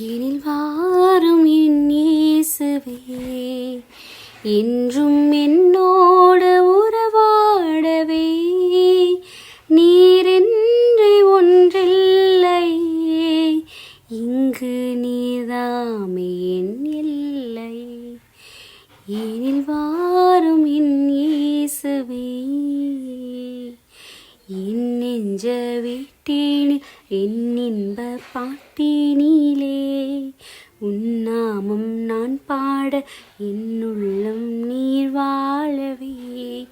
எனில் வாரும் என் இயேசுவே. என்றும் என்னோ நெஞ்ச வீட்டினில் என் இன்ப பாட்டினிலே உன்னாமம் நான் பாட என்னுள்ளம் நீர் வாழவே.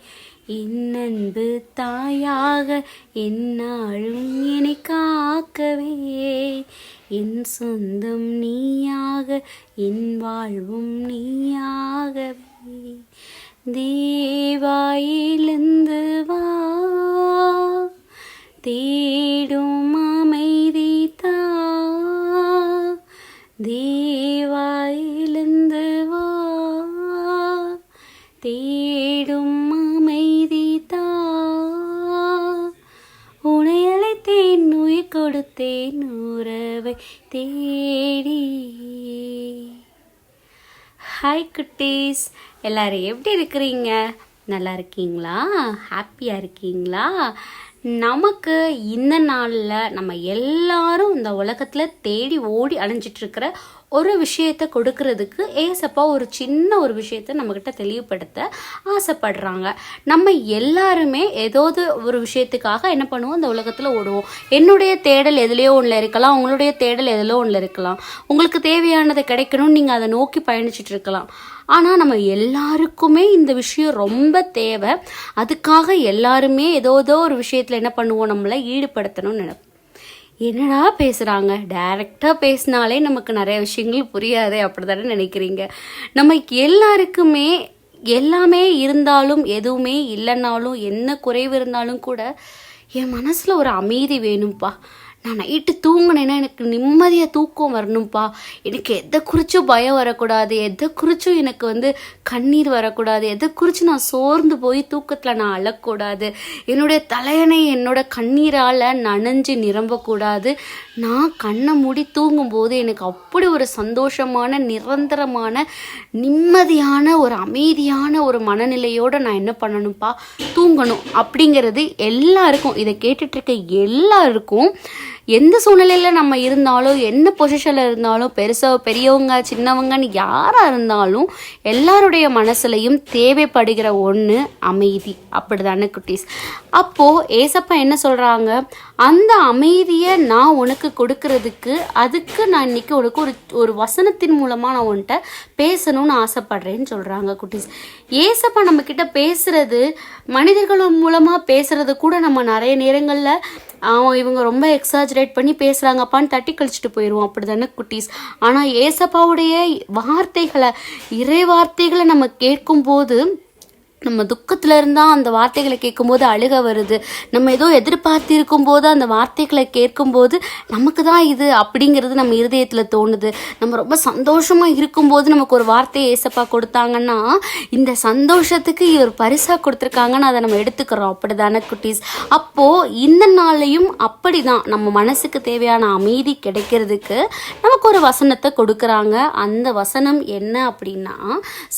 என் அன்பு தாயாக என்னாலும் என்னை காக்கவே. என் சொந்தம் நீயாக என் வாழ்வும் நீயாகவே. தேவாயிலிருந்து தேடும் அமைதி தா. தேவாயிலிருந்து வா. தேடும் அமைதி தா. உனை அழைத்தேன் உயிர் கொடுத்தேன் உறவை தேடி. ஹாய் குட்டீஸ். எல்லாரும் எப்படி இருக்கிறீங்க? நல்லா இருக்கீங்களா? ஹாப்பியாக இருக்கீங்களா? நமக்கு இந்த நாளில் நம்ம எல்லாரும் இந்த உலகத்தில் தேடி ஓடி அலைஞ்சிட்டு இருக்கிற ஒரு விஷயத்தை கொடுக்கறதுக்கு ஏசப்பா ஒரு சின்ன ஒரு விஷயத்த நம்மக்கிட்ட தெளிவுபடுத்த ஆசைப்படுறாங்க. நம்ம எல்லாருமே ஏதாவது ஒரு விஷயத்துக்காக என்ன பண்ணுவோம்? இந்த உலகத்தில் ஓடுவோம். என்னுடைய தேடல் எதுலேயோ ஒன்றில் இருக்கலாம். உங்களுடைய தேடல் எதுலோ ஒன்றில் இருக்கலாம். உங்களுக்கு தேவையானதை கிடைக்கணும்னு நீங்கள் அதை நோக்கி பயணிச்சிட்டு இருக்கலாம் ஆனால் நம்ம எல்லாருக்குமே இந்த விஷயம் ரொம்ப தேவை. அதுக்காக எல்லாருமே ஏதோ ஏதோ ஒரு விஷயத்தில் என்ன பண்ணுவோம்? நம்மளை ஈடுபடுத்தணும்னு நினைப்போம். என்னடா பேசுகிறாங்க டைரெக்டாக பேசினாலே நமக்கு நிறைய விஷயங்கள் புரியாதே அப்படி தானே நினைக்கிறீங்க? நம்ம எல்லாருக்குமே எல்லாமே இருந்தாலும் எதுவுமே இல்லைன்னாலும் என்ன குறைவு இருந்தாலும் கூட என் மனசில் ஒரு அமைதி வேணும்ப்பா நான் நைட்டு தூங்கினேன்னா எனக்கு நிம்மதியாக தூக்கம் வரணும்ப்பா எனக்கு எதை குறிச்சும் பயம் வரக்கூடாது. எதை குறிச்சும் எனக்கு வந்து கண்ணீர் வரக்கூடாது. எதை குறித்து நான் சோர்ந்து போய் தூக்கத்தில் நான் அழக்கூடாது. என்னுடைய தலையணை என்னோட கண்ணீரால் நனைஞ்சு நிரம்பக்கூடாது. நான் கண்ணை மூடி தூங்கும்போது எனக்கு அப்படி ஒரு சந்தோஷமான நிரந்தரமான நிம்மதியான ஒரு அமைதியான ஒரு மனநிலையோடு நான் என்ன பண்ணணும்ப்பா தூங்கணும். அப்படிங்கிறது எல்லாருக்கும் இதை கேட்டுட்ருக்க எல்லாருக்கும் எந்த சூழ்நிலையில் நம்ம இருந்தாலும் என்ன பொசிஷனில் இருந்தாலும் பெருசாக பெரியவங்க சின்னவங்கன்னு யாராக இருந்தாலும் எல்லாருடைய மனசுலையும் தேவைப்படுகிற ஒன்று அமைதி. அப்படி தானே குட்டீஸ்? அப்போது ஏசப்பா என்ன சொல்கிறாங்க அந்த அமைதியை நான் உனக்கு கொடுக்கறதுக்கு அதுக்கு நான் இன்னைக்கு உனக்கு ஒரு ஒரு வசனத்தின் மூலமாக நான் உன்கிட்ட பேசணும்னு ஆசைப்படுறேன்னு சொல்கிறாங்க குட்டீஸ். ஏசப்பா நம்மக்கிட்ட பேசுகிறது மனிதர்கள் மூலமாக பேசுகிறது கூட நம்ம நிறைய நேரங்களில் அவன் இவங்க ரொம்ப எக்ஸாஜரேட் பண்ணி பேசுகிறாங்கப்பான்னு தட்டி கழிச்சிட்டு போயிடுவோம் அப்படி தானே குட்டீஸ்? ஆனால் ஏசப்பாவுடைய வார்த்தைகளை இறை வார்த்தைகளை நம்ம கேட்கும்போது நம்ம துக்கத்தில் இருந்தால் அந்த வார்த்தைகளை கேட்கும்போது அழுக வருது. நம்ம ஏதோ எதிர்பார்த்து இருக்கும்போது அந்த வார்த்தைகளை கேட்கும்போது நமக்கு தான் இது அப்படிங்கிறது நம்ம இருதயத்தில் தோணுது. நம்ம ரொம்ப சந்தோஷமாக இருக்கும்போது நமக்கு ஒரு வார்த்தையை ஏசப்பா கொடுத்தாங்கன்னா இந்த சந்தோஷத்துக்கு இவர் பரிசாக கொடுத்துருக்காங்கன்னு அதை நம்ம எடுத்துக்கிறோம். அப்படி தானே குட்டீஸ்? அப்போது இந்த நாளையும் அப்படி தான் நம்ம மனசுக்கு தேவையான அமைதி கிடைக்கிறதுக்கு நமக்கு ஒரு வசனத்தை கொடுக்குறாங்க. அந்த வசனம் என்ன அப்படின்னா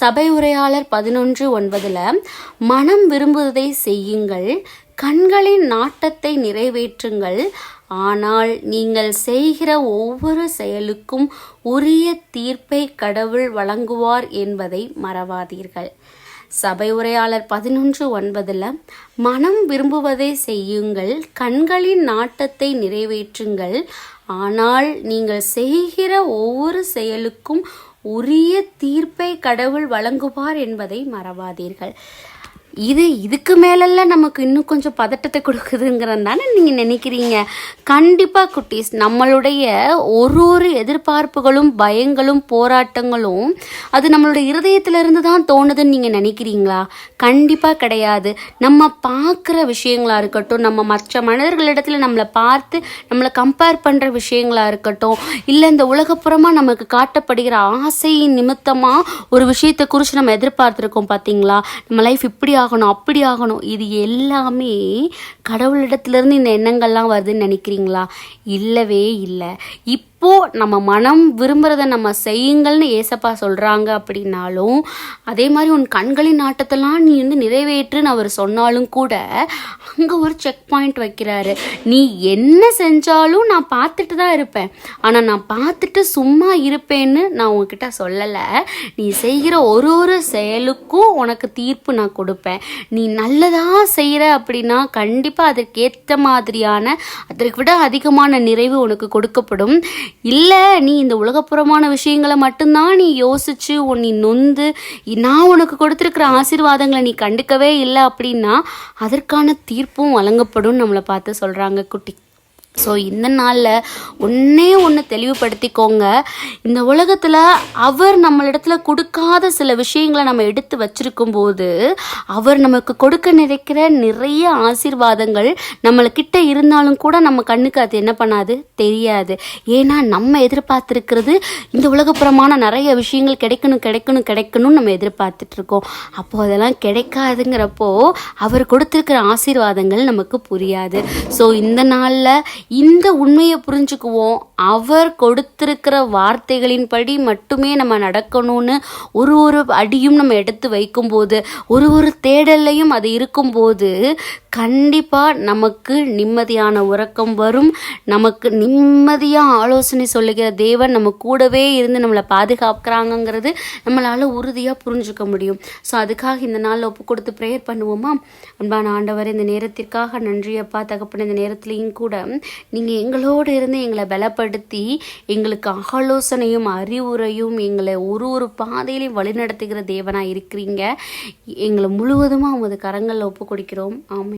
சபை உரையாளர் பதினொன்று ஒன்பதில் மனம் விரும்புவதை செய்யுங்கள். கண்களின் நாட்டத்தை நிறைவேற்றுங்கள். ஆனால் நீங்கள் செய்கிற ஒவ்வொரு செயலுக்கும் உரிய தீர்ப்பை கடவுள் வழங்குவார் என்பதை மறவாதீர்கள். சபை உரையாளர் பதினொன்று ஒன்பதில் மனம் விரும்புவதை செய்யுங்கள். கண்களின் நாட்டத்தை நிறைவேற்றுங்கள். ஆனால் நீங்கள் செய்கிற ஒவ்வொரு செயலுக்கும் உரிய தீர்ப்பை கடவுள் வழங்குவார் என்பதை மறவாதீர்கள். இது இதுக்கு மேலெல்லாம் நமக்கு இன்னும் கொஞ்சம் பதட்டத்தை கொடுக்குதுங்கிறது தானே நீங்கள் நினைக்கிறீங்க? கண்டிப்பாக குட்டீஸ் நம்மளுடைய ஒரு ஒரு எதிர்பார்ப்புகளும் பயங்களும் போராட்டங்களும் அது நம்மளுடைய இருதயத்திலிருந்து தான் தோணுதுன்னு நீங்கள் நினைக்கிறீங்களா? கண்டிப்பாக கிடையாது. நம்ம பார்க்குற விஷயங்களாக இருக்கட்டும் நம்ம மற்ற மனிதர்களிடத்தில் நம்மளை பார்த்து நம்மளை கம்பேர் பண்ணுற விஷயங்களாக இருக்கட்டும் இல்லை இந்த உலகப்புறமாக நமக்கு காட்டப்படுகிற ஆசையின் நிமித்தமாக ஒரு விஷயத்தை குறித்து நம்ம எதிர்பார்த்துருக்கோம் பார்த்தீங்களா நம்ம லைஃப் இப்படி ஆகணும் அப்படி ஆகணும். இது எல்லாமே கடவுளிடத்துலேருந்து இந்த எண்ணங்கள்லாம் வருதுன்னு நினைக்கிறீங்களா? இல்லவே இல்லை. இப்போ எப்போ நம்ம மனம் விரும்புகிறத நம்ம செய்யுங்கள்னு ஏசப்பா சொல்கிறாங்க அப்படின்னாலும் அதே மாதிரி உன் கண்களின் ஆட்டத்தெல்லாம் நீ வந்து நிறைவேற்றுன்னு அவர் சொன்னாலும் கூட அங்கே ஒரு செக் பாயிண்ட் வைக்கிறாரு. நீ என்ன செஞ்சாலும் நான் பார்த்துட்டு தான் இருப்பேன். ஆனால் நான் பார்த்துட்டு சும்மா இருப்பேன்னு நான் உங்ககிட்ட சொல்லலை. நீ செய்கிற ஒரு ஒரு செயலுக்கும் உனக்கு தீர்ப்பு நான் கொடுப்பேன். நீ நல்லதாக செய்கிற அப்படின்னா கண்டிப்பாக அதற்கேற்ற மாதிரியான அதற்கு விட அதிகமான நிறைவு உனக்கு கொடுக்கப்படும். இல்லை நீ இந்த உலகப்புறமான விஷயங்களை மட்டும்தான் நீ யோசிச்சு உன் நீ நொந்து நான் உனக்கு கொடுத்துருக்கிற ஆசீர்வாதங்களை நீ கண்டுக்கவே இல்லை அப்படின்னா அதற்கான தீர்ப்பும் வழங்கப்படும் நம்மளை பார்த்து சொல்கிறாங்க குட்டி. ஸோ இந்த நாளில் ஒன்றே ஒன்று தெளிவுபடுத்திக்கோங்க. இந்த உலகத்தில் அவர் நம்மளிடத்துல கொடுக்காத சில விஷயங்களை நம்ம எடுத்து வச்சிருக்கும் போது அவர் நமக்கு கொடுக்க நினைக்கிற நிறைய ஆசீர்வாதங்கள் நம்மளுக்கிட்ட இருந்தாலும் கூட நம்ம கண்ணுக்கு அது என்ன பண்ணாது? தெரியாது. ஏன்னா நம்ம எதிர்பார்த்துருக்கிறது இந்த உலகப்புறமான நிறைய விஷயங்கள் கிடைக்கணும் கிடைக்கணும் கிடைக்கணும்னு நம்ம எதிர்பார்த்துட்ருக்கோம். அப்போது அதெல்லாம் கிடைக்காதுங்கிறப்போ அவர் கொடுத்துருக்கிற ஆசீர்வாதங்கள் நமக்கு புரியாது. ஸோ இந்த நாளில் இந்த உண்மையை புரிஞ்சுக்குவோம். அவர் கொடுத்திருக்கிற வார்த்தைகளின்படி மட்டுமே நம்ம நடக்கணும்னு ஒரு ஒரு அடியும் நம்ம எடுத்து வைக்கும்போது ஒரு ஒரு தேடல்லையும் அது இருக்கும்போது கண்டிப்பாக நமக்கு நிம்மதியான உறக்கம் வரும். நமக்கு நிம்மதியாக ஆலோசனை சொல்லுகிற தேவன் நம்ம கூடவே இருந்து நம்மளை பாதுகாக்கிறாங்கங்கிறது நம்மளால் உறுதியாக புரிஞ்சுக்க முடியும். ஸோ அதுக்காக இந்த நாளில் ஒப்பு கொடுத்து ப்ரேயர் பண்ணுவோமா? அன்பான ஆண்டவர் இந்த நேரத்திற்காக நன்றியப்பா தகப்பன இந்த நேரத்துலையும் கூட நீங்கள் எங்களோடு இருந்து எங்களை பயன்படுத்தி எங்களுக்கு ஆலோசனையும் அறிவுரையும் எங்களை ஒரு ஒரு பாதையிலையும் வழிநடத்துகிற தேவனாக இருக்கிறீங்க. எங்களை முழுவதுமாக உமது கரங்களில் ஒப்பு கொடுக்கிறோம் ஆமாம்